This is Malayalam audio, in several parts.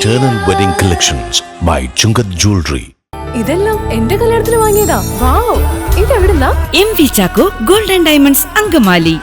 Eternal Wedding Collections by Chungath Jewelry. ഇതെല്ലാം എന്റെ കല്യാണത്തിന് വാങ്ങിയതാ. Wow ഇതെവിടുന്നാ? M V Chacko Golden Diamonds Angamaly.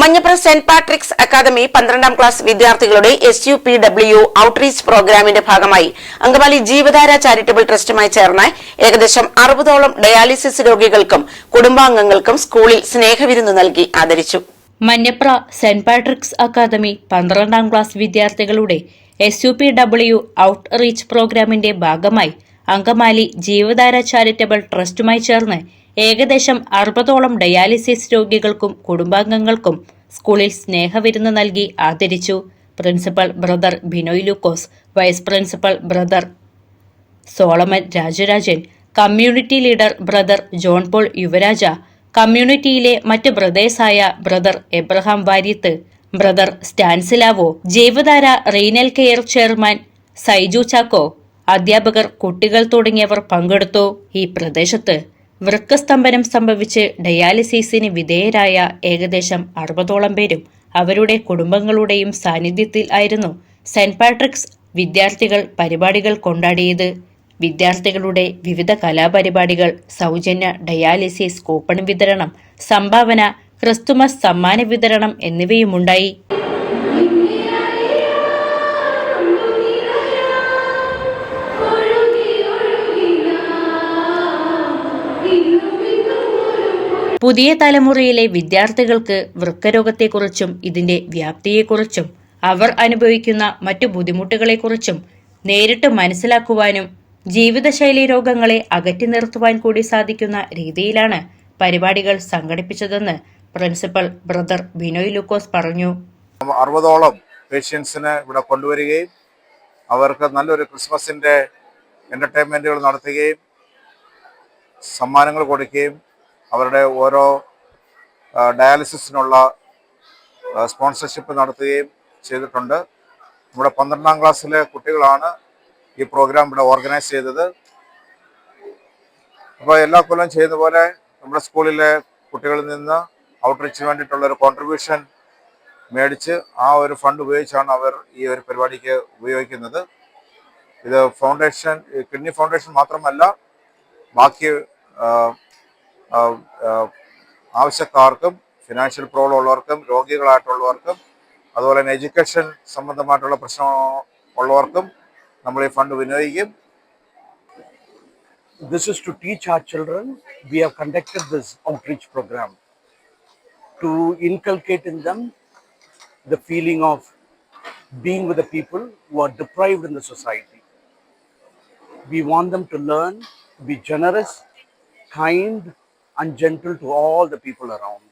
Manjappuram Saint Patrick's Academy പന്ത്രണ്ടാം ക്ലാസ് വിദ്യാർത്ഥികളുടെ S U P W outreach പ്രോഗ്രാമിന്റെ ഭാഗമായി അങ്കമാലി ജീവധാര ചാരിറ്റബിൾ ട്രസ്റ്റുമായി ചേർന്ന് ഏകദേശം അറുപതോളം ഡയാലിസിസ് രോഗികൾക്കും കുടുംബാംഗങ്ങൾക്കും സ്കൂളിൽ സ്നേഹവിരുന്ന് നൽകി ആദരിച്ചു. മഞ്ഞപ്ര സെന്റ് പാട്രിക്സ് അക്കാദമി പന്ത്രണ്ടാം ക്ലാസ് വിദ്യാർത്ഥികളുടെ S U P W outreach പ്രോഗ്രാമിന്റെ ഭാഗമായി അങ്കമാലി ജീവധാര ചാരിറ്റബിൾ ട്രസ്റ്റുമായി ചേർന്ന് ഏകദേശം അറുപതോളം ഡയാലിസിസ് രോഗികൾക്കും കുടുംബാംഗങ്ങൾക്കും സ്കൂളിൽ സ്നേഹവിരുന്ന് നൽകി ആദരിച്ചു. Principal brother Binoy Lukose vice principal brother Solomon Rajarajan community leader brother John Paul Yuvaraja കമ്മ്യൂണിറ്റിയിലെ മറ്റ് ബ്രദേഴ്സായ brother Abraham Varyath brother Stanislao Jaivadhara renal care chairman Saiju Chacko അധ്യാപകർ കുട്ടികൾ തുടങ്ങിയവർ പങ്കെടുത്തു ഈ പ്രദേശത്ത്. വൃക്കസ്തംഭനം സംഭവിച്ച് ഡയാലിസിസിന് വിധേയരായ ഏകദേശം അറുപതോളം പേരും അവരുടെ കുടുംബങ്ങളുടെയും സാന്നിധ്യത്തിൽ ആയിരുന്നു സെന്റ് പാട്രിക്സ് വിദ്യാർത്ഥികൾ പരിപാടികൾ കൊണ്ടാടിയത്. വിദ്യാർത്ഥികളുടെ വിവിധ കലാപരിപാടികൾ സൗജന്യ ഡയാലിസിസ് കൂപ്പൺ വിതരണം സംഭാവന ക്രിസ്തുമസ് സമ്മാന വിതരണം എന്നിവയുമുണ്ടായി. പുതിയ തലമുറയിലെ വിദ്യാർത്ഥികൾക്ക് വൃക്കരോഗത്തെക്കുറിച്ചും ഇതിന്റെ വ്യാപ്തിയെക്കുറിച്ചും അവർ അനുഭവിക്കുന്ന മറ്റു ബുദ്ധിമുട്ടുകളെക്കുറിച്ചും നേരിട്ട് മനസ്സിലാക്കുവാനും ജീവിതശൈലി രോഗങ്ങളെ അകറ്റി നിർത്തുവാൻ കൂടി സാധിക്കുന്ന രീതിയിലാണ് പരിപാടികൾ സംഘടിപ്പിച്ചതെന്ന് പ്രിൻസിപ്പൽ ബ്രദർ ബിനോയ് ലൂക്കോസ് പറഞ്ഞു. അറുപതോളം പേഷ്യൻസിനെ ഇവിടെ കൊണ്ടുവരികയും അവർക്ക് നല്ലൊരു ക്രിസ്മസിന്റെ എന്റർടൈൻമെന്റുകൾ നടത്തുകയും സമ്മാനങ്ങൾ കൊടുക്കുകയും അവരുടെ ഓരോ ഡയാലിസിസിനുള്ള സ്പോൺസർഷിപ്പ് നടത്തുകയും ചെയ്തിട്ടുണ്ട്. നമ്മുടെ പന്ത്രണ്ടാം ക്ലാസ്സിലെ കുട്ടികളാണ് ഈ പ്രോഗ്രാം ഇവിടെ ഓർഗനൈസ് ചെയ്തത്. അപ്പോൾ എല്ലാ കൊല്ലം ചെയ്യുന്ന പോലെ നമ്മുടെ സ്കൂളിലെ കുട്ടികളിൽ നിന്ന് ഔട്ട്റീച്ചിന് വേണ്ടിയിട്ടുള്ള ഒരു കോൺട്രിബ്യൂഷൻ മേടിച്ച് ആ ഒരു ഫണ്ട് ഉപയോഗിച്ചാണ് അവർ ഈ ഒരു പരിപാടിക്ക് ഉപയോഗിക്കുന്നത്. ഇത് ഫൗണ്ടേഷൻ കിഡ്നി ഫൗണ്ടേഷൻ മാത്രമല്ല ബാക്കി ആവശ്യക്കാർക്കും ഫിനാൻഷ്യൽ പ്രോബ്ലം ഉള്ളവർക്കും രോഗികളായിട്ടുള്ളവർക്കും അതുപോലെ തന്നെ എഡ്യൂക്കേഷൻ സംബന്ധമായിട്ടുള്ള പ്രശ്നം ഉള്ളവർക്കും നമ്മൾ ഈ fund വിനിയോഗിക്കും this is to teach our children. We have conducted this outreach program to inculcate in them the feeling of being with the people who are deprived in the society. We want them to learn, be generous, kind, and gentle to all the people around.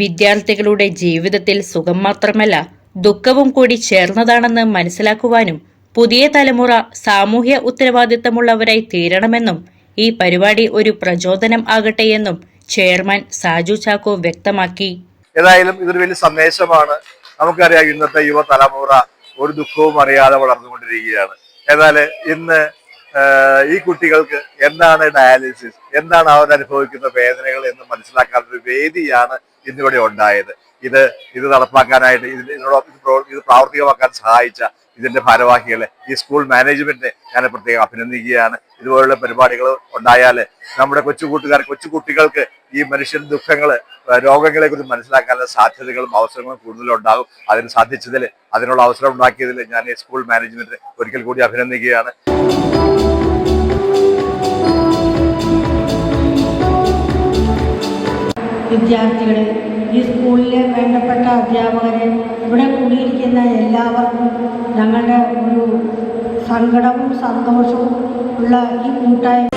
വിദ്യാർത്ഥികളുടെ ജീവിതത്തിൽ സുഖം മാത്രമല്ല ദുഃഖവും കൂടി ചേർന്നതാണെന്ന് മനസ്സിലാക്കുവാനും പുതിയ തലമുറ സാമൂഹ്യ ഉത്തരവാദിത്തമുള്ളവരായി തീരണമെന്നും ഈ പരിപാടി ഒരു പ്രചോദനം ആകട്ടെയെന്നും ചെയർമാൻ സാജു ചാക്കോ വ്യക്തമാക്കി. ഏതായാലും ഇതൊരു വലിയ സന്ദേശമാണ്. നമുക്കറിയാം ഇന്നത്തെ യുവതലമുറ ഒരു ദുഃഖവും അറിയാതെ വളർന്നുകൊണ്ടിരിക്കുകയാണ്. എന്നാൽ ഇന്ന് ഈ കുട്ടികൾക്ക് എന്താണ് ഡയാലിസിസ് എന്താണ് അവർ അനുഭവിക്കുന്ന വേദനകൾ എന്ന് മനസ്സിലാക്കാൻ ഒരു വേദിയാണ് ഇന്നിവിടെ ഉണ്ടായത്. ഇത് ഇത് നടപ്പാക്കാനായിട്ട് ഇതിന് ഇതിനോടൊപ്പം ഇത് പ്രാവർത്തികമാക്കാൻ സഹായിച്ച ഇതിന്റെ ഭാരവാഹികളെ ഈ സ്കൂൾ മാനേജ്മെന്റിനെ ഞാൻ പ്രത്യേകം അഭിനന്ദിക്കുകയാണ്. ഇതുപോലുള്ള പരിപാടികൾ ഉണ്ടായാൽ നമ്മുടെ കൊച്ചു കൂട്ടുകാർ കൊച്ചു കുട്ടികൾക്ക് ഈ മനുഷ്യൻ ദുഃഖങ്ങൾ രോഗങ്ങളെ കുറിച്ച് മനസ്സിലാക്കാനുള്ള സാധ്യതകളും അവസരങ്ങളും കൂടുതലുണ്ടാകും. അതിന് സാധിച്ചതിൽ അതിനുള്ള അവസരം ഉണ്ടാക്കിയതിൽ ഞാൻ ഈ സ്കൂൾ മാനേജ്മെന്റിനെ ഒരിക്കൽ കൂടി അഭിനന്ദിക്കുകയാണ്. വിദ്യാർത്ഥികളെ ഈ സ്കൂളിലെ വേണ്ടപ്പെട്ട അധ്യാപകരെ ഇവിടെ കൂടിയിരിക്കുന്ന എല്ലാവർക്കും ഞങ്ങളുടെ ഒരു സങ്കടവും സന്തോഷവും ഉള്ള ഈ കൂട്ടായ്മ.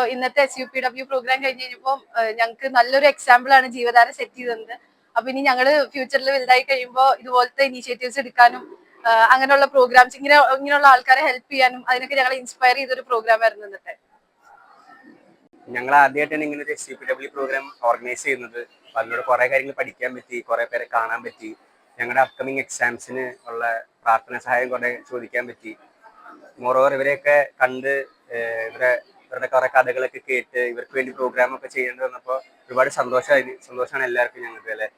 അപ്പൊ ഇന്നത്തെ S U P W programme കഴിഞ്ഞ് കഴിഞ്ഞപ്പോൾ ഞങ്ങൾക്ക് നല്ലൊരു എക്സാമ്പിൾ ആണ് ജീവധാര സെറ്റ് ചെയ്തത്. അപ്പൊ ഇനി ഞങ്ങൾ ഫ്യൂച്ചറിൽ വലുതായി കഴിയുമ്പോൾ ഇതുപോലത്തെ ഇനീഷ്യേറ്റീവ്സ് എടുക്കാനും അങ്ങനെയുള്ള പ്രോഗ്രാംസ് ഇങ്ങനെ ഇങ്ങനെയുള്ള ആൾക്കാരെ ഹെൽപ്പ് ചെയ്യാനും അതിനൊക്കെ ഞങ്ങളെ ഇൻസ്പയർ ചെയ്തൊരു പ്രോഗ്രാം ആയിരുന്നു ഇന്നത്തെ. ഞങ്ങൾ ആദ്യമായിട്ടാണ് ഇങ്ങനെ ഒരു S U P W programme organise ചെയ്യുന്നത്. അതിലൂടെ കുറെ കാര്യങ്ങൾ പഠിക്കാൻ പറ്റി കുറെ പേരെ കാണാൻ പറ്റി. ഞങ്ങളുടെ അപ്കമിങ് എക്സാംസിന് ഉള്ള പ്രാർത്ഥന സഹായം കുറെ ചോദിക്കാൻ പറ്റി. മോറോവർ ഇവരെയൊക്കെ കണ്ട് ഇവരെ ഇവരുടെ കുറെ കഥകളൊക്കെ കേട്ട് ഇവർക്ക് വേണ്ടി പ്രോഗ്രാം ഒക്കെ ചെയ്യേണ്ടി വന്നപ്പോൾ ഒരുപാട് സന്തോഷമായി സന്തോഷമാണ് എല്ലാവർക്കും ഞങ്ങൾക്ക് അല്ലേ?